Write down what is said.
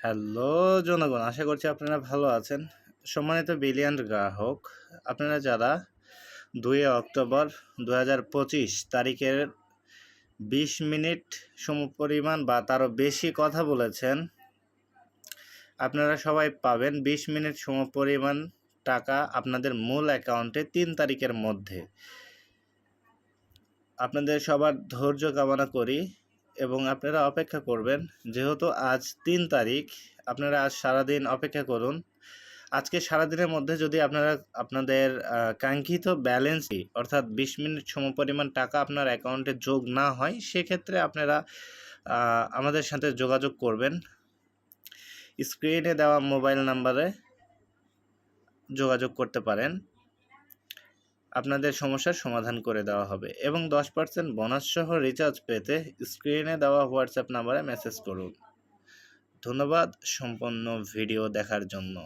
Hello জনগণ, আশা করছি আপনারা ভালো আছেন। সম্মানিত বিলিয়ন গ্রাহক, আপনারা যারা দুই অক্টোবর দু হাজার পঁচিশ তারিখের বিশ মিনিট সমপরিমাণ বা তারও বেশি কথা বলেছেন, আপনারা সবাই পাবেন বিশ মিনিট সমপরিমাণ টাকা আপনাদের মূল অ্যাকাউন্টে তিন তারিখের মধ্যে। আপনাদের সবার ধৈর্য কামনা করি। এবং আপনারা অপেক্ষা করবেন। যেহেতু আজ তিন তারিখ, আপনারা আজ সারাদিন অপেক্ষা করুন। আজকে সারাদিনের মধ্যে যদি আপনারা আপনাদের কাঙ্ক্ষিত ব্যালেন্সই অর্থাৎ বিশ মিনিট সমপরিমাণ টাকা আপনার অ্যাকাউন্টে যোগ না হয়, সেক্ষেত্রে আপনারা আমাদের সাথে যোগাযোগ করবেন। স্ক্রিনে দেওয়া মোবাইল নাম্বারে যোগাযোগ করতে পারেন। আপনাদের সমস্যার সমাধান করে দেওয়া হবে এবং দশ পার্সেন্ট বোনাস সহ রিচার্জ পেতে স্ক্রিনে দেওয়া হোয়াটসঅ্যাপ নাম্বারে মেসেজ করুন। ধন্যবাদ সম্পন্ন ভিডিও দেখার জন্য।